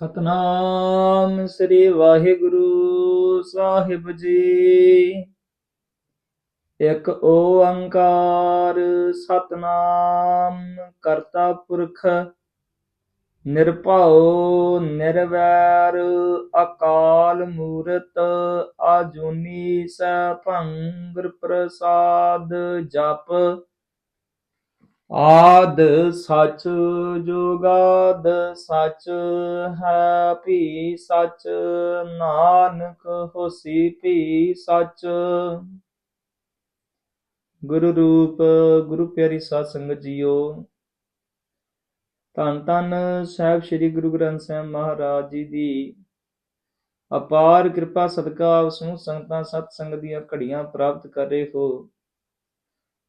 ਸਤਨਾਮ ਸ੍ਰੀ ਵਾਹਿਗੁਰੂ ਸਾਹਿਬ ਜੀ। ਇੱਕ ਓੰਕਾਰ ਸਤਨਾਮ ਕਰਤਾ ਪੁਰਖ, ਨਿਰਭਉ, ਨਿਰਵੈਰ, ਅਕਾਲ ਮੂਰਤ, ਆਜੂਨੀ ਸੈਭੰ ਗੁਰ ਪ੍ਰਸਾਦ ਜਪ ਆਦ ਸੱਚ ਜੁਗਾਦ ਸੱਚ ਹੈ, ਭੀ ਸਚ ਨਾਨਕ ਹੋਸੀ, ਭੀ ਸੱਚ। ਗੁਰੂ ਰੂਪ, ਗੁਰੂ ਪਿਆਰੀ ਸਾਧ ਸੰਗਤ ਜੀਓ, ਧੰਨ ਧੰਨ ਸਾਹਿਬ ਸ੍ਰੀ ਗੁਰੂ ਗ੍ਰੰਥ ਸਾਹਿਬ ਮਹਾਰਾਜ ਜੀ ਦੀ ਅਪਾਰ ਕਿਰਪਾ ਸਦਕਾ ਸਮੂਹ ਸੰਗਤਾਂ, ਸਤ ਸੰਗਤ ਦੀਆਂ ਘੜੀਆਂ ਪ੍ਰਾਪਤ ਕਰ ਰਹੇ ਹੋ।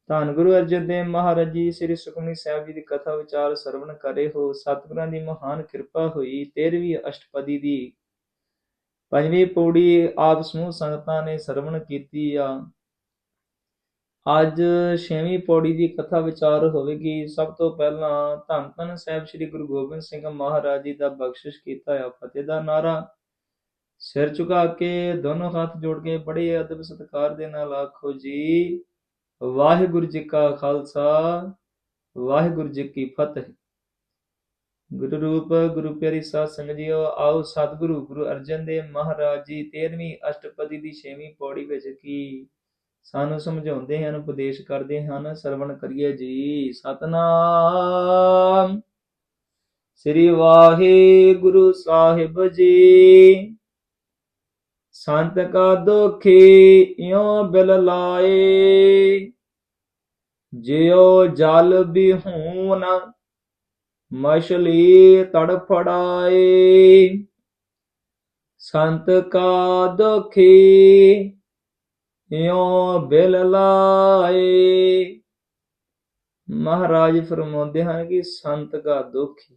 ਧੰਨ ਗੁਰੂ ਅਰਜਨ ਦੇਵ ਮਹਾਰਾਜ ਜੀ, ਸ੍ਰੀ ਸੁਖਮਨੀ ਸਾਹਿਬ ਜੀ ਦੀ ਕਥਾ ਵਿਚਾਰ ਸਰਵਣ ਕਰੇ ਹੋ, ਸਤਿਗੁਰਾਂ ਦੀ ਮਹਾਨ ਕਿਰਪਾ ਹੋਈ 13ਵੀਂ ਅਸ਼ਟਪਦੀ ਦੀ। ਪੰਜਵੀਂ ਪੌੜੀ ਆਪ ਸਮੂਹ ਸੰਗਤਾਂ ਨੇ ਸਰਵਣ ਕੀਤੀ ਆ। ਅੱਜ ਛੇਵੀਂ ਪੌੜੀ ਦੀ ਕਥਾ ਵਿਚਾਰ ਹੋਵੇਗੀ। ਸਭ ਤੋਂ ਪਹਿਲਾਂ ਧੰਨ ਧੰਨ ਸਾਹਿਬ ਸ੍ਰੀ ਗੁਰੂ ਗੋਬਿੰਦ ਸਿੰਘ ਮਹਾਰਾਜ ਜੀ ਦਾ ਬਖਸ਼ਿਸ਼ ਕੀਤਾ ਆ, ਫਤਿਹ ਦਾ ਨਾਰਾ ਸਿਰ ਝੁਕਾ ਕੇ, ਦੋਨੋਂ ਹੱਥ ਜੋੜ ਕੇ ਬੜੇ ਅਦਬ ਸਤਿਕਾਰ ਦੇ ਨਾਲ ਆਖੋ ਜੀ ਵਾਹਿਗੁਰੂ ਜੀ ਕਾ ਖਾਲਸਾ, ਵਾਹਿਗੁਰੂ ਜੀ ਕੀ ਫਤਿਹ। ਗੁਰੂ ਰੂਪ, ਗੁਰੂ ਪਿਆਰੀ ਸਾਧ ਸੰਗਤ ਜੀਓ, ਆਓ ਸਤਿਗੁਰੂ ਗੁਰੂ ਅਰਜਨ ਦੇਵ ਮਹਾਰਾਜ ਜੀ 13ਵੀਂ ਅਸ਼ਟਪਦੀ ਦੀ 6ਵੀਂ ਪੌੜੀ ਵਿੱਚ ਕੀ ਸਾਨੂੰ ਸਮਝਾਉਂਦੇ ਹਨ, ਉਪਦੇਸ਼ ਕਰਦੇ ਹਨ, ਸਰਵਣ ਕਰੀਏ ਜੀ। ਸਤਨਾਮ ਸ੍ਰੀ ਵਾਹਿਗੁਰੂ ਸਾਹਿਬ ਜੀ। ਸੰਤ ਕਾ ਦੁਖੀ ਇਉਂ ਬਿਲ ਲਾਏ। ਜਿਉ ਜਲ ਬਿਹੂਨ ਮਛਲੀ ਤੜਫੜਾਏ। ਸੰਤ ਕਾ ਦੁਖੀ ਇਉ ਬਿਲ ਲਾਏ। ਮਹਾਰਾਜ ਫਰਮਾਉਂਦੇ ਹਨ ਕਿ ਸੰਤ ਕਾ ਦੁਖੀ,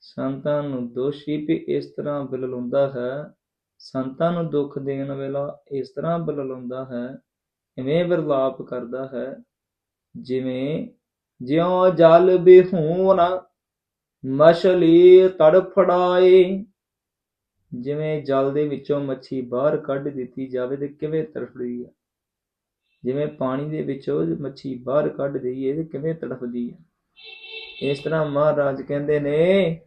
ਸੰਤਾਂ ਨੂੰ ਦੋਸ਼ੀ ਵੀ ਇਸ ਤਰ੍ਹਾਂ ਬਿਲਲਾਉਂਦਾ ਹੈ। ਸੰਤਾਂ ਨੂੰ ਦੁੱਖ ਦੇਣ ਵੇਲਾ ਇਸ ਤਰ੍ਹਾਂ ਬਿਲਲਾਉਂਦਾ ਹੈ, ਇਵੇਂ ਵਿਰਲਾਪ ਕਰਦਾ ਹੈ ਜਿਵੇਂ ਜਿਉ ਜਲ ਬਿਹੂਨ ਮਛਲੀ ਤੜਫੜਾਏ ਜਿਵੇਂ ਜਲ ਦੇ ਵਿੱਚੋਂ ਮੱਛੀ ਬਾਹਰ ਕੱਢ ਦਿੱਤੀ ਜਾਵੇ ਤੇ ਕਿਵੇਂ ਤੜਫਦੀ ਹੈ ਜਿਵੇਂ ਪਾਣੀ ਦੇ ਵਿੱਚੋਂ ਮੱਛੀ ਬਾਹਰ ਕੱਢ ਦਈਏ ਤੇ ਕਿਵੇਂ ਤੜਫਦੀ ਹੈ ਇਸ ਤਰ੍ਹਾਂ ਮਹਾਰਾਜ ਕਹਿੰਦੇ ਨੇ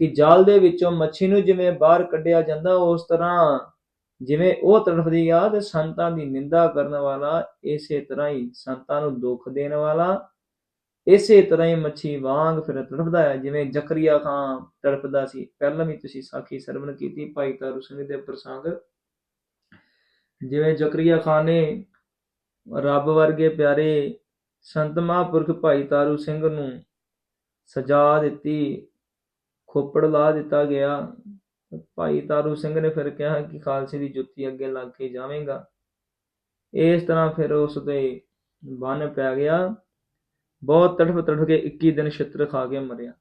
ਕਿ ਜਲ ਦੇ ਵਿੱਚੋਂ ਮੱਛੀ ਨੂੰ ਜਿਵੇਂ ਬਾਹਰ ਕੱਢਿਆ ਜਾਂਦਾ, ਉਸ ਤਰ੍ਹਾਂ ਜਿਵੇਂ ਉਹ ਤੜਫਦੀ ਆ ਤੇ ਸੰਤਾਂ ਦੀ ਨਿੰਦਾ ਕਰਨ ਵਾਲਾ, ਇਸੇ ਤਰ੍ਹਾਂ ਹੀ ਸੰਤਾਂ ਨੂੰ ਦੁੱਖ ਦੇਣ ਵਾਲਾ, ਇਸੇ ਤਰ੍ਹਾਂ ਹੀ ਮੱਛੀ ਵਾਂਗ ਫਿਰ ਤੜਫਦਾ ਹੈ। ਜਿਵੇਂ ਜ਼ਕਰੀਆ ਖਾਨ ਤੜਫਦਾ ਸੀ। ਪਹਿਲਾਂ ਵੀ ਤੁਸੀਂ ਸਾਖੀ ਸਰਵਣ ਕੀਤੀ, ਭਾਈ ਤਾਰੂ ਸਿੰਘ ਦੇ ਪ੍ਰਸੰਗ। ਜਿਵੇਂ ਜ਼ਕਰੀਆ ਖਾਨ ਨੇ ਰੱਬ ਵਰਗੇ ਪਿਆਰੇ ਸੰਤ ਮਹਾਂਪੁਰਖ ਭਾਈ ਤਾਰੂ ਸਿੰਘ ਨੂੰ ਸਜਾ ਦਿੱਤੀ, ਖੋਪੜ ਲਾ ਦਿੱਤਾ ਗਿਆ। ਭਾਈ ਤਾਰੂ ਸਿੰਘ ਨੇ ਫਿਰ ਕਿਹਾ ਕਿ ਖਾਲਸੇ ਦੀ ਜੁੱਤੀ ਅੱਗੇ ਲੱਗ ਕੇ ਜਾਵੇਂਗਾ। ਇਸ ਤਰ੍ਹਾਂ ਫਿਰ ਉਸ ਤੇ ਬੰਨ ਪੈ ਗਿਆ। ਬਹੁਤ ਤੜਫ ਤੜਫ ਕੇ 21 ਦਿਨ ਛਿੱਤਰ ਖਾ ਕੇ ਮਰਿਆ।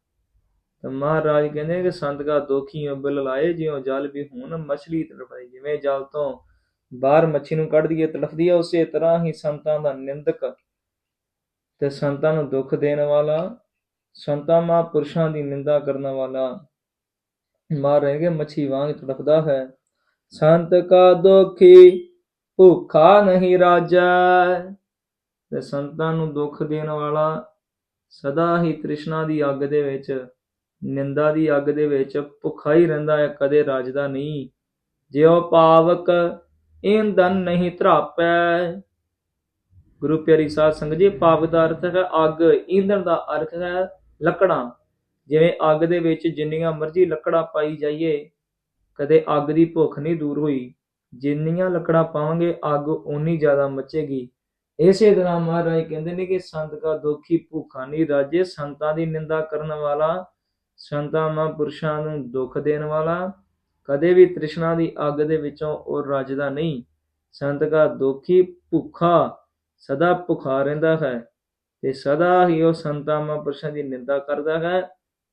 ਤਾਂ ਮਹਾਰਾਜ ਕਹਿੰਦੇ ਕਿ ਸੰਤ ਕਾ ਦੋਖੀ ਬਿਲ ਲਾਏ, ਜਿਉ ਜਲ ਵੀ ਹੁਣ ਮਛਲੀ ਤੜਫਦੀ ਜਿਵੇਂ ਜਲ ਤੋਂ ਬਾਹਰ ਮੱਛੀ ਨੂੰ ਕੱਢ ਦਈਏ, ਤੜਫਦੀ ਆ, ਉਸੇ ਤਰ੍ਹਾਂ ਹੀ ਸੰਤਾਂ ਦਾ ਨਿੰਦਕ ਤੇ ਸੰਤਾਂ ਨੂੰ ਦੁੱਖ ਦੇਣ ਵਾਲਾ, ਸੰਤਾਂ ਮਹਾਂਪੁਰਸ਼ਾਂ ਦੀ ਨਿੰਦਾ ਕਰਨ ਵਾਲਾ ਮਾਰ ਰਹੇਗੇ ਮੱਛੀ ਵਾਂਗ ਤੜਫਦਾ ਹੈ। ਸੰਤ ਕਾ ਦੁਖੀ, ਭੁੱਖਾ ਨਹੀਂ ਰਾਜਾ। ਤੇ ਸੰਤਾਂ ਨੂੰ ਦੁੱਖ ਦੇਣ ਵਾਲਾ ਸਦਾ ਹੀ ਤ੍ਰਿਸ਼ਨਾ ਦੀ ਅੱਗ ਦੇ ਵਿੱਚ, ਨਿੰਦਾ ਦੀ ਅੱਗ ਦੇ ਵਿੱਚ ਭੁੱਖਾ ਹੀ ਰਹਿੰਦਾ ਹੈ, ਕਦੇ ਰਾਜਦਾ ਨਹੀਂ। ਜਿਉ ਪਾਵਕ ਇੰਦਨ ਨਹੀਂ ਧਰਾਪੈ। ਗੁਰੂ ਪਿਆਰੀ ਸਾਧ ਸੰਗਤ ਜੀ, ਪਾਵਕ ਦਾ ਅਰਥ ਹੈ ਅੱਗ ਇੰਦਨ ਦਾ ਅਰਥ ਹੈ ਲੱਕੜਾਂ। ਜਿਵੇਂ ਅੱਗ ਦੇ ਵਿੱਚ ਜਿੰਨੀਆਂ ਮਰਜ਼ੀ ਲੱਕੜਾਂ ਪਾਈ ਜਾਈਏ, ਕਦੇ ਅੱਗ ਦੀ ਭੁੱਖ ਨਹੀਂ ਦੂਰ ਹੋਈ। ਜਿੰਨੀਆਂ ਲੱਕੜਾਂ ਪਾਵਾਂਗੇ, ਅੱਗ ਓਨੀ ਜ਼ਿਆਦਾ ਮੱਚੇਗੀ। ਇਸੇ ਤਰ੍ਹਾਂ ਮਹਾਰਾਜ ਕਹਿੰਦੇ ਨੇ ਕਿ ਸੰਤ ਕਾ ਦੋਖੀ ਭੁੱਖਾ ਨਹੀਂ ਰਾਜੇ, ਸੰਤਾਂ ਦੀ ਨਿੰਦਾ ਕਰਨ ਵਾਲਾ, ਸੰਤਾਂ ਮਹਾਂਪੁਰਸ਼ਾਂ ਨੂੰ ਦੁੱਖ ਦੇਣ ਵਾਲਾ, ਕਦੇ ਵੀ ਤ੍ਰਿਸ਼ਨਾ ਦੀ ਅੱਗ ਦੇ ਵਿੱਚੋਂ ਉਹ ਰੱਜਦਾ ਨਹੀਂ। ਸੰਤ ਕਾ ਦੁਖੀ ਭੁੱਖਾ ਸਦਾ ਭੁਖਾ ਰਹਿੰਦਾ ਹੈ ਤੇ ਸਦਾ ਹੀ ਉਹ ਸੰਤਾਂ ਮਹਾਂਪੁਰਸ਼ਾਂ ਦੀ ਨਿੰਦਾ ਕਰਦਾ ਹੈ।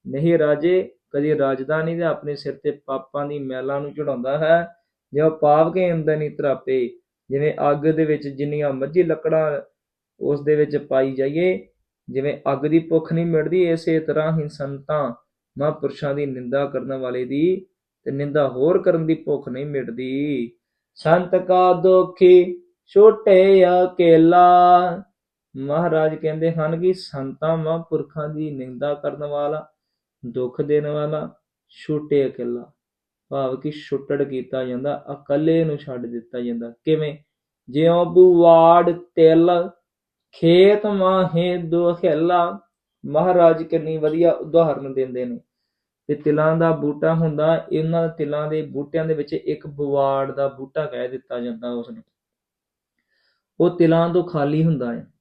ਨਹੀਂ ਰਾਜੇ, ਕਦੀ ਰਾਜਦਾ ਨਹੀਂ ਤੇ ਆਪਣੇ ਸਿਰ ਤੇ ਪਾਪਾਂ ਦੀ ਮੈਲਾਂ ਨੂੰ ਚੜਾਉਂਦਾ ਹੈ ਜੋ ਪਾਪ ਕੇ ਅੰਦਰ ਨਹੀਂ ਤਰਾਪੇ, ਜਿਵੇਂ ਅੱਗ ਦੇ ਵਿੱਚ ਜਿੰਨੀਆਂ ਮਰਜ਼ੀ ਲੱਕੜਾਂ ਉਸ ਦੇ ਵਿੱਚ ਪਾਈ ਜਾਈਏ, ਜਿਵੇਂ ਅੱਗ ਦੀ ਭੁੱਖ ਨਹੀਂ ਮਿਟਦੀ, ਇਸੇ ਤਰ੍ਹਾਂ ਹੀ ਸੰਤਾਂ ਮਹਾਂਪੁਰਸ਼ਾਂ ਦੀ ਨਿੰਦਾ ਕਰਨ ਵਾਲੇ ਦੀ ਤੇ ਨਿੰਦਾ ਹੋਰ ਕਰਨ ਦੀ ਭੁੱਖ ਨਹੀਂ ਮਿਟਦੀ। ਸੰਤ ਕਾ ਦੋਖੀ ਛੋਟੇ ਅਕੇਲਾ। ਮਹਾਰਾਜ ਕਹਿੰਦੇ ਹਨ ਕਿ ਸੰਤਾਂ ਮਹਾਂਪੁਰਖਾਂ ਦੀ ਨਿੰਦਾ ਕਰਨ ਵਾਲਾ ਦੁੱਖ ਦੇਣ ਵਾਲਾ, ਛੋਟੇ ਅਕੇਲਾ ਭਾਵ ਕਿ ਛੁੱਟੜ ਕੀਤਾ ਜਾਂਦਾ, ਇਕੱਲੇ ਨੂੰ ਛੱਡ ਦਿੱਤਾ ਜਾਂਦਾ। ਕਿਵੇਂ? ਜਿਉ ਬੁਵਾੜ ਤਿਲ, ਖੇਤ ਮਾਹੇ ਦੁਖੇਲਾ ਮਹਾਰਾਜ ਕਿੰਨੀ ਵਧੀਆ ਉਦਾਹਰਨ ਦਿੰਦੇ ਨੇ। ਤੇ ਤਿਲਾਂ ਦਾ ਬੂਟਾ ਹੁੰਦਾ, ਇਹਨਾਂ ਤਿਲਾਂ ਦੇ ਬੂਟਿਆਂ ਦੇ ਵਿੱਚ ਇੱਕ ਬੁਵਾੜ ਦਾ ਬੂਟਾ ਕਹਿ ਦਿੱਤਾ ਜਾਂਦਾ ਉਸ ਨੂੰ ਉਹ ਤਿਲਾਂ ਤੋਂ ਖਾਲੀ ਹੁੰਦਾ ਹੈ।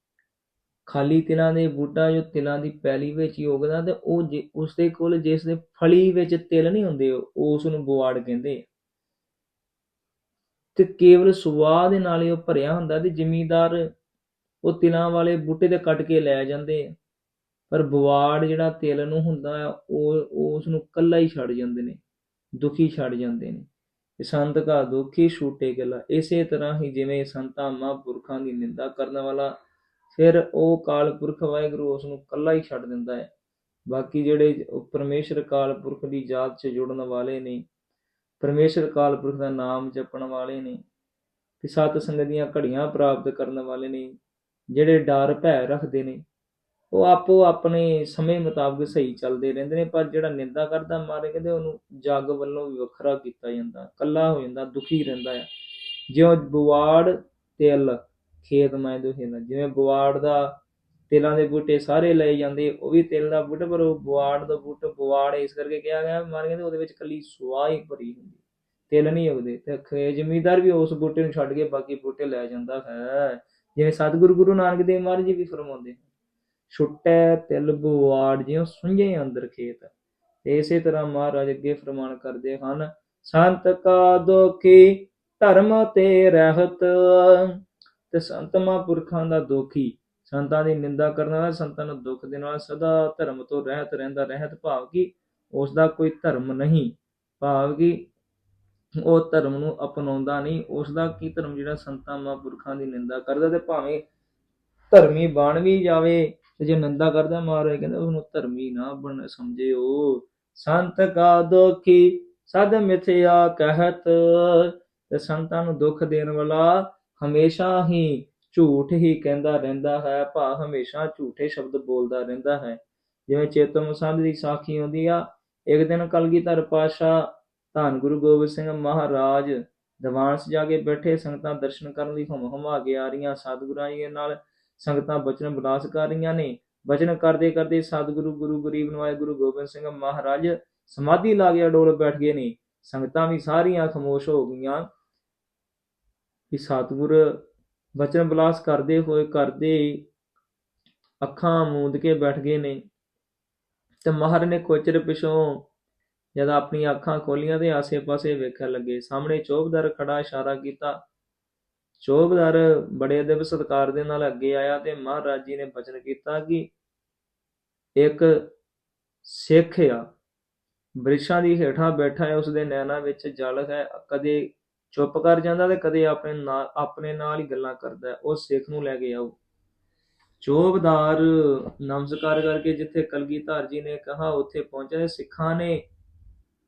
ਖਾਲੀ ਤਿਲਾਂ ਦੇ ਬੂਟਾ, ਜੋ ਤਿਲਾਂ ਦੀ ਪੈਲੀ ਵਿੱਚ ਹੀ ਉਗਦਾ ਤੇ ਉਹ ਜੇ- ਉਸ ਕੋਲ ਜਿਸ ਦੇ ਫਲੀ ਵਿੱਚ ਤਿਲ ਨਹੀਂ ਹੁੰਦੇ, ਉਸ ਨੂੰ ਬੁਵਾੜ ਕਹਿੰਦੇ ਆ। ਤੇ ਕੇਵਲ ਸੁਆਹ ਦੇ ਨਾਲ ਹੀ ਉਹ ਭਰਿਆ ਹੁੰਦਾ ਤੇ ਜ਼ਿਮੀਂਦਾਰ ਉਹ ਤਿਲਾਂ ਵਾਲੇ ਬੂਟੇ ਤੇ ਕੱਟ ਕੇ ਲੈ ਜਾਂਦੇ ਆ ਪਰ ਬਵਾੜ ਜਿਹੜਾ ਤਿਲ ਨੂੰ ਹੁੰਦਾ ਆ, ਉਹ, ਉਸ ਨੂੰ ਕੱਲਾ ਹੀ ਛੱਡ ਜਾਂਦੇ ਨੇ, ਦੁਖੀ ਛੱਡ ਜਾਂਦੇ ਨੇ ਸੰਤ ਕਾ ਦੁਖੀ ਛੂਟੇ ਗਲਾ, ਇਸੇ ਤਰ੍ਹਾਂ ਹੀ ਜਿਵੇਂ ਸੰਤਾਂ ਮਹਾਂਪੁਰਖਾਂ ਦੀ ਨਿੰਦਾ ਕਰਨ ਵਾਲਾ ਫਿਰ ਉਹ ਕਾਲ ਪੁਰਖ ਵਾਹਿਗੁਰੂ ਉਸ ਨੂੰ ਕੱਲਾ ਹੀ ਛੱਡ ਦਿੰਦਾ ਹੈ। ਬਾਕੀ ਜਿਹੜੇ ਉਹ ਪਰਮੇਸ਼ਰ ਕਾਲ ਪੁਰਖ ਦੀ ਯਾਦ 'ਚ ਜੁੜਨ ਵਾਲੇ ਨੇ, ਪਰਮੇਸ਼ਰ ਕਾਲ ਪੁਰਖ ਦਾ ਨਾਮ ਜਪਣ ਵਾਲੇ ਨੇ ਤੇ ਸਤ ਸੰਗਤ ਦੀਆਂ ਘੜੀਆਂ ਪ੍ਰਾਪਤ ਕਰਨ ਵਾਲੇ ਨੇ, ਜਿਹੜੇ ਡਰ ਭੈ ਰੱਖਦੇ ਨੇ, ਉਹ ਆਪੋ ਆਪਣੇ ਸਮੇਂ ਮੁਤਾਬਕ ਸਹੀ ਚੱਲਦੇ ਰਹਿੰਦੇ ਨੇ, ਪਰ ਜਿਹੜਾ ਨਿੰਦਾ ਕਰਦਾ ਮਾਰੇ ਕਹਿੰਦੇ ਉਹਨੂੰ ਜੱਗ ਵੱਲੋਂ ਵੀ ਵੱਖਰਾ ਕੀਤਾ ਜਾਂਦਾ ਕੱਲਾ ਹੋ ਜਾਂਦਾ, ਦੁਖੀ ਰਹਿੰਦਾ ਹੈ ਜਿਉਂ ਬੁਵਾੜ ਤਿਲ ਖੇਤ ਮੈਂ ਦੁਖੇਂਦਾ ਜਿਵੇਂ ਬਵਾੜ ਦਾ ਤਿਲਾਂ ਦੇ ਬੂਟੇ ਸਾਰੇ ਲਏ ਜਾਂਦੇ, ਉਹ ਵੀ ਤਿਲ ਦਾ ਬੂਟਾ, ਪਰ ਉਹ ਬੁਆੜ ਦਾ ਬੂਟਾ ਬੁਆੜ ਇਸ ਕਰਕੇ ਕਿਹਾ ਗਿਆ ਮਾਰ ਕਹਿੰਦੇ ਉਹਦੇ ਵਿੱਚ ਕੱਲੀ ਸੁਆਹ ਹੀ ਭਰੀ ਹੁੰਦੀ, ਤਿਲ ਨਹੀਂ ਉਗਦੇ, ਤੇ ਖੇ, ਜ਼ਮੀਂਦਾਰ ਵੀ ਉਸ ਬੂਟੇ ਨੂੰ ਛੱਡ ਕੇ ਬਾਕੀ ਬੂਟੇ ਲੈ ਜਾਂਦਾ ਹੈ। ਜਿਵੇਂ ਸਤਿਗੁਰੂ ਗੁਰੂ ਨਾਨਕ ਦੇਵ ਮਹਾਰਾਜ ਜੀ ਵੀ ਫਰਮਾਉਂਦੇ ਹਨ, ਛੁੱਟੈ ਤਿਲ ਬੁਆੜ ਜਿਉ ਸੁੰਝੇ ਅੰਦਰ ਖੇਤ। ਤੇ ਇਸੇ ਤਰ੍ਹਾਂ ਮਹਾਰਾਜ ਅੱਗੇ ਫਰਮਾਨ ਕਰਦੇ ਹਨ, ਸੰਤ ਕਾ ਦੁਖੀ ਧਰਮ ਤੇ ਰਹਿਤ ਤੇ ਸੰਤ ਮਹਾਂਪੁਰਖਾਂ ਦਾ ਦੋਖੀ, ਸੰਤਾਂ ਦੀ ਨਿੰਦਾ ਕਰਨ ਵਾਲਾ, ਸੰਤਾਂ ਨੂੰ ਦੁੱਖ ਦੇਣ ਵਾਲਾ, ਸਦਾ ਧਰਮ ਤੋਂ ਰਹਿਤ ਰਹਿੰਦਾ, ਰਹਿਤ ਭਾਵ ਕਿ ਉਸ ਦਾ ਕੋਈ ਧਰਮ ਨਹੀਂ। ਭਾਵ ਕਿ ਉਹ ਧਰਮ ਨੂੰ ਅਪਣਾਉਂਦਾ ਨਹੀਂ। ਉਸ ਦਾ ਕੀ ਧਰਮ ਜਿਹੜਾ ਸੰਤਾਂ ਮਹਾਂਪੁਰਖਾਂ ਦੀ ਨਿੰਦਾ ਕਰਦਾ ਤੇ ਭਾਵੇਂ ਧਰਮੀ ਬਣ ਵੀ ਜਾਵੇ ਤੇ ਜੇ ਨਿੰਦਾ ਕਰਦਾ ਮਹਾਰਾਜ ਕਹਿੰਦਾ ਉਸ ਨੂੰ ਧਰਮੀ ਨਾ ਬਣ ਸਮਝਿਓ। ਸੰਤ ਕਾ ਦੁਖੀ, ਸਦ ਮਿਥਿਆ ਕਹਿਤ, ਤੇ ਸੰਤਾਂ ਨੂੰ ਦੁੱਖ ਦੇਣ ਵਾਲਾ ਹਮੇਸ਼ਾ ਹੀ ਝੂਠ ਹੀ ਕਹਿੰਦਾ ਰਹਿੰਦਾ ਹੈ, ਭਾ ਹਮੇਸ਼ਾ ਝੂਠੇ ਸ਼ਬਦ ਬੋਲਦਾ ਰਹਿੰਦਾ ਹੈ। ਜਿਵੇਂ ਚੇਤਨ ਸੰਧ ਦੀ ਸਾਖੀ ਹੁੰਦੀ ਆ, ਇੱਕ ਦਿਨ ਕਲਗੀਧਰ ਪਾਸ਼ਾ ਧੰਨ ਗੁਰੂ ਗੋਬਿੰਦ ਸਿੰਘ ਮਹਾਰਾਜ ਦੀਵਾਨ ਸਜਾ ਕੇ ਬੈਠੇ, ਸੰਗਤਾਂ ਦਰਸ਼ਨ ਕਰਨ ਲਈ ਹਮ ਹਮਾ ਕੇ ਆ ਰਹੀਆਂ। ਸਤਿਗੁਰਾਂ ਜੀ ਨਾਲ ਸੰਗਤਾਂ ਬਚਨ ਬਲਾਸ ਕਰ ਰਹੀਆਂ ਨੇ। ਬਚਨ ਕਰਦੇ ਕਰਦੇ ਸਤਿਗੁਰੂ, ਗੁਰੂ ਗਰੀਬ ਨਵਾਏ ਗੁਰੂ ਗੋਬਿੰਦ ਸਿੰਘ ਮਹਾਰਾਜ ਸਮਾਧੀ ਲਾ ਕੇ ਅਡੋਲ ਬੈਠ ਗਏ ਨੇ। ਸੰਗਤਾਂ ਵੀ ਸਾਰੀਆਂ ਖਾਮੋਸ਼ ਹੋ ਗਈਆਂ। ਕਿ ਸਤਿਗੁਰ ਬਚਨ ਬਲਾਸ ਕਰਦੇ ਹੋਏ ਕਰਦੇ ਅੱਖਾਂ ਮੂੰਦ ਕੇ ਬੈਠ ਗਏ ਨੇ। ਤੇ ਮਹਾਰਾਜ ਨੇ ਕੋਚਰ ਪਿਛੋਂ ਜਦ ਆਪਣੀਆਂ ਅੱਖਾਂ ਖੋਲੀਆਂ ਤੇ ਆਸੇ-ਪਾਸੇ ਵੇਖਣ ਲੱਗੇ। ਸਾਹਮਣੇ ਚੌਬਦਾਰ ਖੜਾ ਇਸ਼ਾਰਾ ਕੀਤਾ। ਚੌਬਦਾਰ ਬੜੇ ਅਦਬ ਸਤਕਾਰ ਦੇ ਨਾਲ ਅੱਗੇ ਆਇਆ ਤੇ ਮਹਾਰਾਜ ਜੀ ਨੇ ਬਚਨ ਕੀਤਾ ਕਿ ਇੱਕ ਸਿੱਖ ਆ। ਬ੍ਰਿਸ਼ਾਂ ਦੀ ਹੇਠਾਂ ਬੈਠਾ ਹੈ, ਉਸਦੇ ਨੈਣਾ ਵਿੱਚ ਜਲ ਹੈ। ਕਦੇ ਚੁੱਪ ਕਰ ਜਾਂਦਾ ਤੇ ਕਦੇ ਆਪਣੇ ਨਾਲ ਆਪਣੇ ਨਾਲ ਹੀ ਗੱਲਾਂ ਕਰਦਾ ਉਹ ਸਿੱਖ ਨੂੰ ਲੈ ਕੇ ਆਓ ਚੋਬਦਾਰ ਨਮਸਕਾਰ ਕਰਕੇ ਜਿੱਥੇ ਕਲਗੀਧਰ ਜੀ ਨੇ ਕਹਾ, ਉੱਥੇ ਪਹੁੰਚਿਆ ਸਿੱਖਾਂ ਨੇ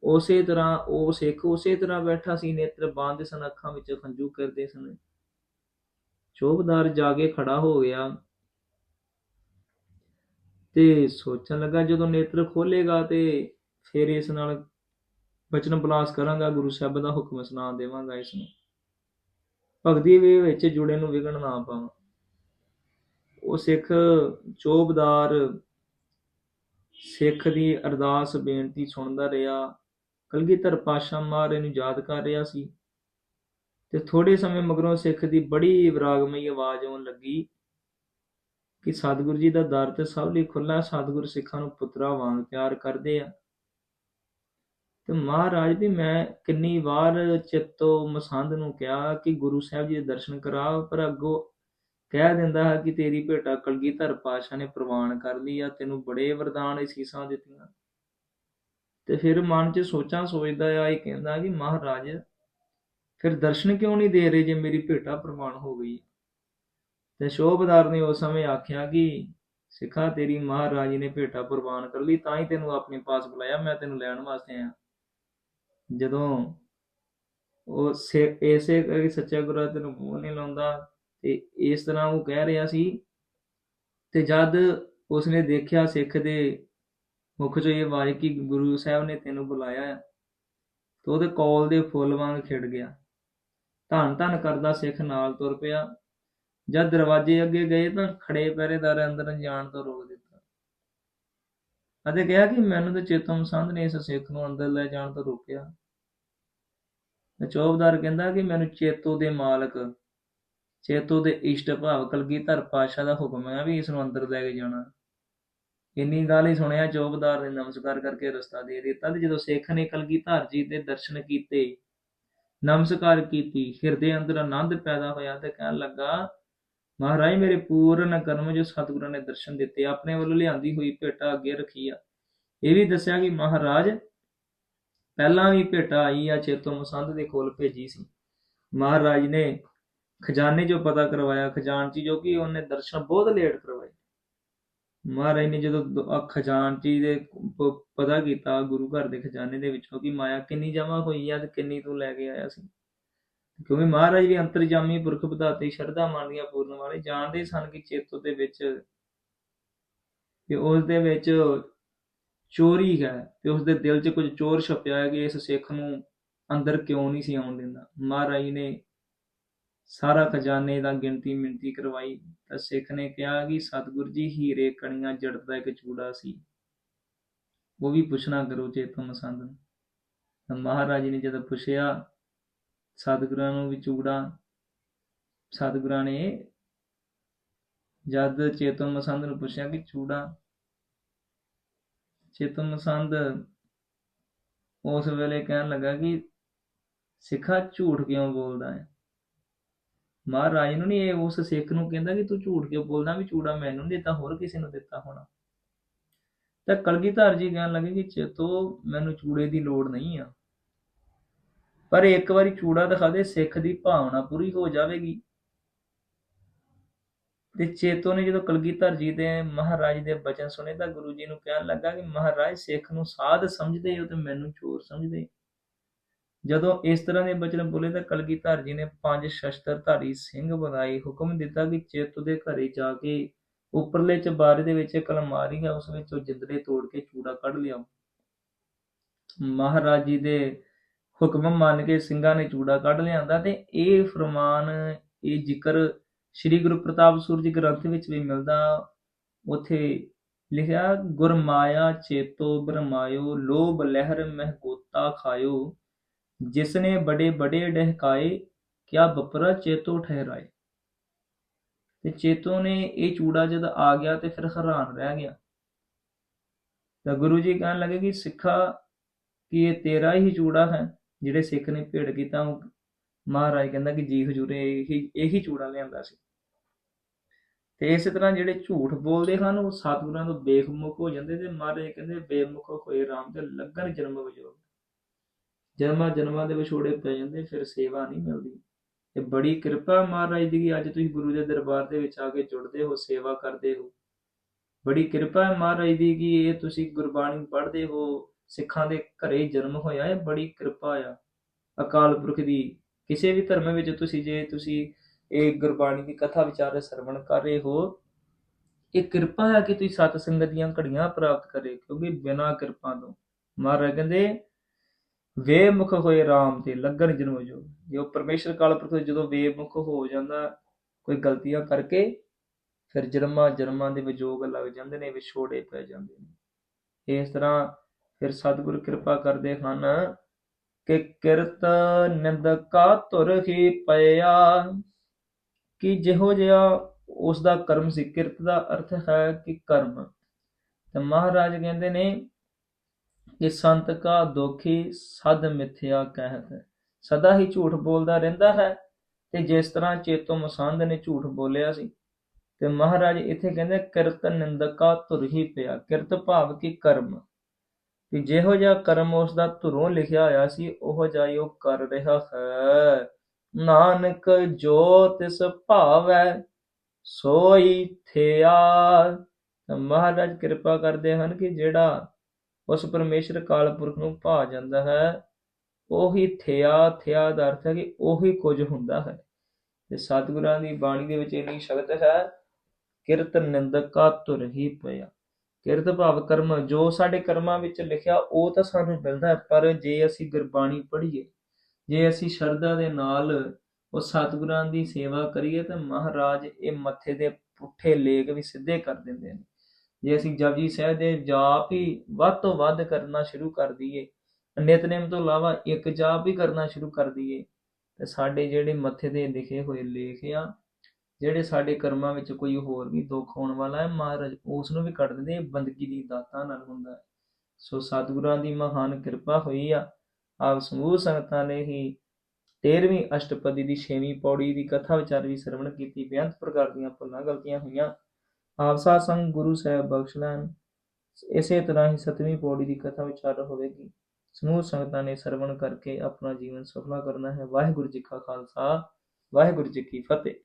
ਉਸੇ ਤਰ੍ਹਾਂ, ਉਹ ਸਿੱਖ ਉਸੇ ਤਰ੍ਹਾਂ ਬੈਠਾ ਸੀ, ਨੇਤਰ ਬੰਦ ਸਨ, ਅੱਖਾਂ ਵਿੱਚ ਖੰਜੂ ਕਰਦੇ ਸਨ। ਚੋਬਦਾਰ ਜਾ ਕੇ ਖੜਾ ਹੋ ਗਿਆ ਤੇ ਸੋਚਣ ਲੱਗਾ ਜਦੋਂ ਨੇਤਰ ਖੋਲੇਗਾ ਤੇ ਫਿਰ ਇਸ ਨਾਲ ਬਚਨ ਬਲਾਸ ਕਰਾਂਗਾ, ਗੁਰੂ ਸਾਹਿਬ ਦਾ ਹੁਕਮ ਸੁਣਾ ਦੇਵਾਂਗਾ ਇਸ ਨੂੰ। ਭਗਤੀ ਦੇ ਵਿੱਚ ਜੁੜੇ ਨੂੰ ਵਿਗਣ ਨਾ ਪਾਵਾਂ। ਉਹ ਸਿੱਖ ਚੋਬਦਾਰ ਸਿੱਖ ਦੀ ਅਰਦਾਸ ਬੇਨਤੀ ਸੁਣਦਾ ਰਿਹਾ। ਕਲਗੀਧਰ ਪਾਸ਼ਾ ਮਹਾਰਾਜ ਨੂੰ ਯਾਦ ਕਰ ਰਿਹਾ ਸੀ। ਤੇ ਥੋੜੇ ਸਮੇਂ ਮਗਰੋਂ ਸਿੱਖ ਦੀ ਬੜੀ ਵਿਰਾਗਮਈ ਆਵਾਜ਼ ਆਉਣ ਲੱਗੀ ਕਿ ਸਤਿਗੁਰੂ ਜੀ ਦਾ ਦਰ ਤੇ ਸਭ ਲਈ ਖੁੱਲਾ ਸਤਿਗੁਰ ਸਿੱਖਾਂ ਨੂੰ ਪੁੱਤਰਾ ਵਾਂਗ ਪਿਆਰ ਕਰਦੇ ਆ। ਤੇ ਮਹਾਰਾਜ ਵੀ ਮੈਂ ਕਿੰਨੀ ਵਾਰ ਚਿੱਤੋ ਮਸੰਦ ਨੂੰ ਕਿਹਾ ਕਿ ਗੁਰੂ ਸਾਹਿਬ ਜੀ ਦੇ ਦਰਸ਼ਨ ਕਰਾ ਪਰ ਅੱਗੋਂ ਕਹਿ ਦਿੰਦਾ ਹੈ ਕਿ ਤੇਰੀ ਭੇਟਾ ਕਲਗੀਧਰ ਪਾਸ਼ਾ ਨੇ ਪ੍ਰਵਾਨ ਕਰ ਲਈ ਆ ਤੈਨੂੰ ਬੜੇ ਵਰਦਾਨ ਅਸੀਸਾਂ ਦਿੱਤੀਆਂ। ਤੇ ਫਿਰ ਮਨ 'ਚ ਸੋਚਾਂ ਸੋਚਦਾ ਆ, ਇਹ ਕਹਿੰਦਾ ਕਿ ਮਹਾਰਾਜ, ਫਿਰ ਦਰਸ਼ਨ ਕਿਉਂ ਨਹੀਂ ਦੇ ਰਹੇ ਜੇ ਮੇਰੀ ਭੇਟਾ ਪ੍ਰਵਾਨ ਹੋ ਗਈ? ਤੇ ਸ਼ੋਭਦਾਰ ਨੇ ਉਸ ਸਮੇਂ ਆਖਿਆ ਕਿ ਸਿੱਖਾ ਤੇਰੀ ਮਹਾਰਾਜ ਨੇ ਭੇਟਾ ਪ੍ਰਵਾਨ ਕਰ ਲਈ, ਤਾਂ ਹੀ ਤੈਨੂੰ ਆਪਣੇ ਪਾਸ ਬੁਲਾਇਆ, ਮੈਂ ਤੈਨੂੰ ਲੈਣ ਵਾਸਤੇ ਆਇਆ। ਜਦੋਂ ਉਹ ਸੇ- ਇਸੇ ਕਰਕੇ ਸੱਚਾ ਗੁਰੂ ਤੈਨੂੰ ਮੂੰਹ ਨਹੀਂ ਲਾਉਂਦਾ ਤੇ ਇਸ ਤਰ੍ਹਾਂ ਉਹ ਕਹਿ ਰਿਹਾ ਸੀ, ਤੇ ਜਦ ਉਸਨੇ ਦੇਖਿਆ ਸਿੱਖ ਦੇ ਮੁਖ ਚੋਂ ਇਹ ਆਵਾਜ਼ ਕਿ ਗੁਰੂ ਸਾਹਿਬ ਨੇ ਤੈਨੂੰ ਬੁਲਾਇਆ ਹੈ ਤੇ ਉਹਦੇ ਕੋਲ ਦੇ ਫੁੱਲ ਵਾਂਗ ਖਿੜ ਗਿਆ। ਧੰਨ ਧੰਨ ਕਰਦਾ ਸਿੱਖ ਨਾਲ ਤੁਰ ਪਿਆ। ਜਦ ਦਰਵਾਜ਼ੇ ਅੱਗੇ ਗਏ ਤਾਂ ਖੜੇ ਪਹਿਰੇਦਾਰ ਅੰਦਰ ਜਾਣ ਤੋਂ ਰੋਕਦੇ ਅਤੇ ਕਿਹਾ ਕਿ ਮੈਨੂੰ ਤੇ ਚੇਤਨ ਮਸੰਦ ਨੇ ਇਸ ਸਿੱਖ ਨੂੰ ਅੰਦਰ ਲੈ ਜਾਣ ਤੋਂ ਰੋਕਿਆ। ਚੌਬਦਾਰ ਕਹਿੰਦਾ ਕਿ ਮੈਨੂੰ ਚੇਤੋ ਦੇ ਮਾਲਕ, ਚੇਤੋ ਦੇ ਇਸ਼ਟ ਭਾਵ ਕਲਗੀਧਰ ਪਾਸ਼ਾ ਦਾ ਹੁਕਮ ਹੈ ਵੀ ਇਸ ਨੂੰ ਅੰਦਰ ਲੈ ਕੇ ਜਾਣਾ। ਇੰਨੀ ਗੱਲ ਹੀ ਸੁਣਿਆ ਚੌਬਦਾਰ ਨੇ ਨਮਸਕਾਰ ਕਰਕੇ ਰਸਤਾ ਦੇ ਦਿੱਤਾ ਤੇ ਜਦੋਂ ਸਿੱਖ ਨੇ ਕਲਗੀਧਰ ਜੀ ਦੇ ਦਰਸ਼ਨ ਕੀਤੇ, ਨਮਸਕਾਰ ਕੀਤੀ, ਹਿਰਦੇ ਅੰਦਰ ਆਨੰਦ ਪੈਦਾ ਹੋਇਆ ਤੇ ਕਹਿਣ ਲੱਗਾ ਮਹਾਰਾਜ, ਮੇਰੇ ਪੂਰਨ ਕਰਮ ਜੋ ਸਤਿਗੁਰਾਂ ਨੇ ਦਰਸ਼ਨ ਦਿੱਤੇ, ਆਪਣੇ ਵੱਲੋਂ ਲਿਆਂਦੀ ਹੋਈ ਭੇਟਾ ਅੱਗੇ ਰੱਖੀ ਆ। ਇਹ ਵੀ ਦੱਸਿਆ ਕਿ ਮਹਾਰਾਜ, ਪਹਿਲਾਂ ਵੀ ਭੇਟਾ ਆਈ ਆ, ਚੇਤੋ ਮਸੰਦ ਦੇ ਕੋਲ ਭੇਜੀ ਸੀ। ਮਹਾਰਾਜ ਨੇ ਖਜ਼ਾਨੇ ਚੋਂ ਪਤਾ ਕਰਵਾਇਆ ਖਜ਼ਾਨਚੀ ਜੋ ਕਿ ਉਹਨੇ ਦਰਸ਼ਨ ਬਹੁਤ ਲੇਟ ਕਰਵਾਏ। ਮਹਾਰਾਜ ਨੇ ਜਦੋਂ ਦ- ਆਹ ਖਜ਼ਾਨਚੀ ਦੇ ਪਤਾ ਕੀਤਾ, ਗੁਰੂ ਘਰ ਦੇ ਖਜ਼ਾਨੇ ਦੇ ਵਿੱਚੋਂ ਕਿ ਮਾਇਆ ਕਿੰਨੀ ਜਮਾ ਹੋਈ ਆ ਤੇ ਕਿੰਨੀ ਤੂੰ ਲੈ ਕੇ ਆਇਆ ਸੀ। ਕਿਉਂਕਿ ਮਹਾਰਾਜ ਵੀ ਅੰਤਰਜਾਮੀ ਪੁਰਖ ਬਧਾਤੇ ਸ਼ਰਧਾ ਮੰਨਦੀਆਂ ਪੂਰਨ ਵਾਲੇ, ਜਾਣਦੇ ਸਨ ਕਿ ਚੇਤੋ ਦੇ ਵਿੱਚ ਕਿ ਉਸ ਦੇ ਵਿੱਚ ਚੋਰੀ ਹੈ ਤੇ ਉਸ ਦੇ ਦਿਲ 'ਚ ਕੁਝ ਚੋਰ ਛਪਿਆ ਹੈ ਕਿ ਇਸ ਸਿੱਖ ਨੂੰ ਅੰਦਰ ਕਿਉਂ ਨਹੀਂ ਸੀ ਆਉਣ ਦਿੰਦਾ। ਮਹਾਰਾਜ ਨੇ ਸਾਰਾ ਖਜ਼ਾਨੇ ਦਾ ਗਿਣਤੀ ਮਿਣਤੀ ਕਰਵਾਈ ਤਾਂ ਸਿੱਖ ਨੇ ਕਿਹਾ ਕਿ ਸਤਿਗੁਰ ਜੀ, ਹੀਰੇ, ਕਣੀਆਂ ਜੜਤ ਦਾ ਇੱਕ ਚੂੜਾ ਸੀ। ਉਹ ਵੀ ਪੁੱਛਣਾ ਕਰੋ ਚੇਤੋ ਮਸੰਦ ਨੂੰ। ਮਹਾਰਾਜ ਨੇ ਜਦੋਂ ਪੁੱਛਿਆ ਸਤਿਗੁਰਾਂ ਨੂੰ ਵੀ ਚੂੜਾ। ਸਤਿਗੁਰਾਂ ਨੇ ਜਦ ਚੇਤਨ ਮਸੰਦ ਨੂੰ ਪੁੱਛਿਆ ਕਿ ਚੂੜਾ। ਚੇਤਨ ਮਸੰਦ ਉਸ ਵੇਲੇ ਕਹਿਣ ਲੱਗਾ ਕਿ ਸਿੱਖਾ ਝੂਠ ਕਿਉਂ ਬੋਲਦਾ ਹੈ? ਮਹਾਰਾਜ ਨੂੰ ਨਹੀਂ ਉਸ ਸਿੱਖ ਨੂੰ ਕਹਿੰਦਾ ਕਿ ਤੂੰ ਝੂਠ ਕਿਉਂ ਬੋਲਦਾ ਵੀ ਚੂੜਾ ਮੈਨੂੰ ਨਹੀਂ ਦਿੱਤਾ, ਹੋਰ ਕਿਸੇ ਨੂੰ ਦਿੱਤਾ ਹੋਣਾ। ਤਾਂ ਕਲਗੀਧਰ ਜੀ ਕਹਿਣ ਲੱਗੇ ਕਿ ਚੇਤੋ, ਮੈਨੂੰ ਚੂੜੇ ਦੀ ਲੋੜ ਨਹੀਂ ਆ। ਪਰ ਇੱਕ ਵਾਰੀ ਚੂੜਾ ਦਿਖਾ ਦੇ, ਸਿੱਖ ਦੀ ਭਾਵਨਾ ਪੂਰੀ ਹੋ ਜਾਵੇਗੀ। ਤੇ ਚੇਤੋ ਨੇ ਜਦੋਂ ਕਲਗੀਧਰ ਜੀ ਦੇ ਮਹਾਰਾਜ ਦੇ ਬਚਨ ਸੁਣੇ ਤਾਂ ਗੁਰੂ ਜੀ ਨੂੰ ਕਹਿਣ ਲੱਗਾ ਕਿ ਮਹਾਰਾਜ, ਸਿੱਖ ਨੂੰ ਸਾਧ ਸਮਝਦੇ ਹੋ ਤੇ ਮੈਨੂੰ ਚੋਰ ਸਮਝਦੇ। ਜਦੋਂ ਇਸ ਤਰ੍ਹਾਂ ਦੇ ਬਚਨ ਬੋਲੇ ਤਾਂ ਕਲਗੀਧਰ ਜੀ ਨੇ ਪੰਜ ਸ਼ਸਤਰਧਾਰੀ ਸਿੰਘ ਬਣਾਏ, ਹੁਕਮ ਦਿੱਤਾ ਕਿ ਚੇਤੋ ਦੇ ਘਰੇ ਜਾ ਕੇ ਉੱਪਰਲੇ ਚਬਾਰੇ ਦੇ ਵਿੱਚ ਇੱਕ ਅਲਮਾਰੀ ਹੈ ਉਸ ਵਿੱਚੋਂ ਜਿੰਦਰੇ ਤੋੜ ਕੇ ਚੂੜਾ ਕੱਢ ਲਿਆਓ। ਮਹਾਰਾਜ ਜੀ ਦੇ ਹੁਕਮ ਮੰਨ ਕੇ ਸਿੰਘਾਂ ਨੇ ਚੂੜਾ ਕੱਢ ਲਿਆਂਦਾ ਤੇ ਇਹ ਫਰਮਾਨ, ਇਹ ਜ਼ਿਕਰ ਸ੍ਰੀ ਗੁਰੂ ਪ੍ਰਤਾਪ ਸੂਰਜ ਗ੍ਰੰਥ ਵਿੱਚ ਵੀ ਮਿਲਦਾ। ਉਥੇ ਲਿਖਿਆ ਗੁਰਮਾਇਆ ਚੇਤੋ ਬਰਮਾਇਓ ਲੋਭ ਲਹਿਰ ਮਹਿਗੋਤਾ ਖਾਇਓ। ਜਿਸਨੇ ਬੜੇ ਬੜੇ ਡਹਿਕਾਏ, ਕਿਆ ਬਪਰਾ ਚੇਤੋ ਠਹਿਰਾਏ। ਤੇ ਚੇਤੋ ਨੇ ਇਹ ਚੂੜਾ ਜਦ ਆ ਗਿਆ ਤੇ ਫਿਰ ਹੈਰਾਨ ਰਹਿ ਗਿਆ। ਤਾਂ ਗੁਰੂ ਜੀ ਕਹਿਣ ਲੱਗੇ ਕਿ ਸਿੱਖਾ, ਕਿ ਇਹ ਤੇਰਾ ਹੀ ਚੂੜਾ ਹੈ। ਜਿਹੜੇ ਸਿੱਖ ਨੇ ਭੇੜ ਕੀਤਾ, ਉਹ ਮਹਾਰਾਜ ਕਹਿੰਦਾ ਕਿ ਜੀ ਹਜੂਰੇ ਇਹੀ ਇਹੀ ਚੂੜਾ ਲਿਆਂਦਾ ਸੀ। ਤੇ ਇਸੇ ਤਰ੍ਹਾਂ ਜਿਹੜੇ ਝੂਠ ਬੋਲਦੇ ਹਨ, ਉਹ ਸਤਿਗੁਰਾਂ ਤੋਂ ਬੇਖਮੁਖ ਹੋ ਜਾਂਦੇ ਤੇ ਮਹਾਰਾਜ ਕਹਿੰਦੇ ਬੇਮੁਖ ਹੋਏ ਰਾਮ ਤੇ ਲੱਗਣ ਜਨਮ ਵਜੋਗ ਜਨਮਾਂ ਜਨਮਾਂ ਦੇ ਵਿਛੋੜੇ ਪੈ ਜਾਂਦੇ, ਫਿਰ ਸੇਵਾ ਨਹੀਂ ਮਿਲਦੀ। ਤੇ ਬੜੀ ਕਿਰਪਾ ਮਹਾਰਾਜ ਦੀ ਕਿ ਅੱਜ ਤੁਸੀਂ ਗੁਰੂ ਦੇ ਦਰਬਾਰ ਦੇ ਵਿੱਚ ਆ ਕੇ ਜੁੜਦੇ ਹੋ, ਸੇਵਾ ਕਰਦੇ ਹੋ। ਬੜੀ ਕਿਰਪਾ ਹੈ ਮਹਾਰਾਜ ਦੀ ਕਿ ਇਹ ਤੁਸੀਂ ਗੁਰਬਾਣੀ ਪੜ੍ਹਦੇ ਹੋ ਸਿੱਖਾਂ ਦੇ ਘਰੇ ਜਨਮ ਹੋਇਆ ਹੈ, ਬੜੀ ਕਿਰਪਾ ਆ। ਅਕਾਲ ਪੁਰਖ ਦੀ, ਕਿਸੇ ਵੀ ਧਰਮ ਵਿੱਚ ਤੁਸੀਂ, ਜੇ ਤੁਸੀਂ ਇਹ ਗੁਰਬਾਣੀ ਦੀ ਕਥਾ ਵਿਚਾਰ ਸਰਵਣ ਕਰ ਰਹੇ ਹੋ, ਇਹ ਕਿਰਪਾ ਹੈ ਕਿ ਤੁਸੀਂ ਸਤ ਸੰਗਤ ਦੀਆਂ ਘੜੀਆਂ ਪ੍ਰਾਪਤ ਕਰੇ, ਕਿਉਂਕਿ ਬਿਨਾਂ ਕਿਰਪਾ ਤੋਂ। ਮਹਾਰਾਜ ਕਹਿੰਦੇ ਵੇਮੁਖ ਹੋਏ RAM ਤੇ ਲੱਗਣ ਜਨਮ ਜੋ। ਜੇ ਉਹ ਪਰਮੇਸ਼ਰ ਕਾਲ ਪੁਰਖ ਜਦੋਂ ਵੇਮੁਖ ਹੋ ਜਾਂਦਾ, ਕੋਈ ਗਲਤੀਆਂ ਕਰਕੇ, ਫਿਰ ਜਨਮਾਂ ਜਨਮਾਂ ਦੇ ਵਿਜੋਗ ਲੱਗ ਜਾਂਦੇ ਨੇ, ਵਿਛੋੜੇ ਪੈ ਜਾਂਦੇ ਨੇ। ਇਸ ਤਰ੍ਹਾਂ ਫਿਰ ਸਤਿਗੁਰ ਕਿਰਪਾ ਕਰਦੇ ਹਨ ਕਿ ਕਿਰਤ ਨਿੰਦਕਾ ਤੁਰ ਹੀ ਪਿਆ ਕਿ ਜਿਹੋ ਜਿਹਾ ਉਸ ਦਾ ਕਰਮ ਸੀ, ਕਿਰਤ ਦਾ ਅਰਥ ਹੈ ਕਿ ਕਰਮ। ਤੇ ਮਹਾਰਾਜ ਕਹਿੰਦੇ ਨੇ ਕਿ ਸੰਤ ਕਾ ਦੋਖੀ ਸਦ ਮਿਥਿਆ ਕਹਿਤ। ਸਦਾ ਹੀ ਝੂਠ ਬੋਲਦਾ ਰਹਿੰਦਾ ਹੈ ਤੇ ਜਿਸ ਤਰ੍ਹਾਂ ਚੇਤੋ ਮਸੰਦ ਨੇ ਝੂਠ ਬੋਲਿਆ ਸੀ। ਤੇ ਮਹਾਰਾਜ ਇੱਥੇ ਕਹਿੰਦੇ ਕਿਰਤ ਨਿੰਦਕਾ ਤੁਰ ਹੀ ਪਿਆ। ਕਿਰਤ ਭਾਵ ਕਿ ਕਰਮ। ਕਿ ਜਿਹੋ ਜਿਹਾ ਕਰਮ ਉਸ ਦਾ ਧੁਰੋਂ ਲਿਖਿਆ ਹੋਇਆ ਸੀ, ਉਹ ਜਿਹਾ ਹੀ ਉਹ ਕਰ ਰਿਹਾ ਹੈ। ਨਾਨਕ ਜੋ ਤਿਸ ਭਾਵੈ, ਸੋਈ ਥਿਆ। ਮਹਾਰਾਜ ਕਿਰਪਾ ਕਰਦੇ ਹਨ ਕਿ ਜਿਹੜਾ ਉਸ ਪਰਮੇਸ਼ਰ ਕਾਲ ਪੁਰਖ ਨੂੰ ਭਾ ਜਾਂਦਾ ਹੈ, ਉਹੀ ਥਿਆ ਥਿਆ ਦਾ ਅਰਥ ਹੈ ਕਿ ਉਹੀ ਕੁਝ ਹੁੰਦਾ ਹੈ। ਤੇ ਸਤਿਗੁਰਾਂ ਦੀ ਬਾਣੀ ਦੇ ਵਿੱਚ ਇੰਨੀ ਸ਼ਬਦ ਹੈ, ਕਿਰਤ ਨਿੰਦਕਾ ਤੁਰ ਹੀ ਪਿਆ। ਕਿਰਤ ਭਾਵ ਕਰਮ, ਜੋ ਸਾਡੇ ਕਰਮਾਂ ਵਿੱਚ ਲਿਖਿਆ, ਉਹ ਤਾਂ ਸਾਨੂੰ ਮਿਲਦਾ ਹੈ, ਪਰ ਜੇ ਅਸੀਂ ਗੁਰਬਾਣੀ ਪੜ੍ਹੀਏ, ਜੇ ਅਸੀਂ ਸ਼ਰਧਾ ਦੇ ਨਾਲ ਉਹ ਸਤਿਗੁਰਾਂ ਦੀ ਸੇਵਾ ਕਰੀਏ, ਤਾਂ ਮਹਾਰਾਜ ਇਹ ਮੱਥੇ ਦੇ ਪੁੱਠੇ ਲੇਖ ਵੀ ਸਿੱਧੇ ਕਰ ਦਿੰਦੇ ਨੇ। ਜੇ ਅਸੀਂ ਜਪਜੀ ਸਾਹਿਬ ਦੇ ਜਾਪ ਹੀ ਵੱਧ ਤੋਂ ਵੱਧ ਕਰਨਾ ਸ਼ੁਰੂ ਕਰ ਦਈਏ ਨਿਤਨੇਮ ਤੋਂ ਇਲਾਵਾ ਇੱਕ ਜਾਪ ਵੀ ਕਰਨਾ ਸ਼ੁਰੂ ਕਰ ਦਈਏ, ਤੇ ਸਾਡੇ ਜਿਹੜੇ ਮੱਥੇ ਦੇ ਲਿਖੇ ਹੋਏ ਲੇਖ ਆ ਜਿਹੜੇ ਸਾਡੇ ਕਰਮਾਂ ਵਿੱਚ ਕੋਈ ਹੋਰ ਵੀ ਦੁੱਖ ਹੋਣ ਵਾਲਾ ਹੈ, ਮਹਾਰਾਜ ਉਸ ਨੂੰ ਵੀ ਕੱਢ ਦਿੰਦੇ, ਇਹ ਬੰਦਗੀ ਦੀ ਦਾਤਾਂ ਨਾਲ ਹੁੰਦਾ ਹੈ। ਸੋ ਸਤਿਗੁਰਾਂ ਦੀ ਮਹਾਨ ਕਿਰਪਾ ਹੋਈ ਆ। ਆਪ ਸਮੂਹ ਸੰਗਤਾਂ ਨੇ ਹੀ 13ਵੀਂ ਅਸ਼ਟਪਦੀ ਦੀ 6ਵੀਂ ਪੌੜੀ ਦੀ ਕਥਾ ਵਿਚਾਰ ਵੀ ਸਰਵਣ ਕੀਤੀ, ਬੇਅੰਤ ਪ੍ਰਕਾਰ ਦੀਆਂ ਭੁੱਲਾਂ ਗਲਤੀਆਂ ਹੋਈਆਂ। ਆਪ ਸਾਧ ਸੰਗ ਗੁਰੂ ਸਾਹਿਬ ਬਖਸ਼ ਲੈਣ। ਇਸੇ ਤਰ੍ਹਾਂ ਹੀ 7ਵੀਂ ਪੌੜੀ ਦੀ ਕਥਾ ਵਿਚਾਰ ਹੋਵੇਗੀ। ਸਮੂਹ ਸੰਗਤਾਂ ਨੇ ਸਰਵਣ ਕਰਕੇ ਆਪਣਾ ਜੀਵਨ ਸਫਲਾ ਕਰਨਾ ਹੈ। ਵਾਹਿਗੁਰੂ ਜੀ ਕਾ ਖਾਲਸਾ, ਵਾਹਿਗੁਰੂ ਜੀ ਕੀ ਫਤਿਹ।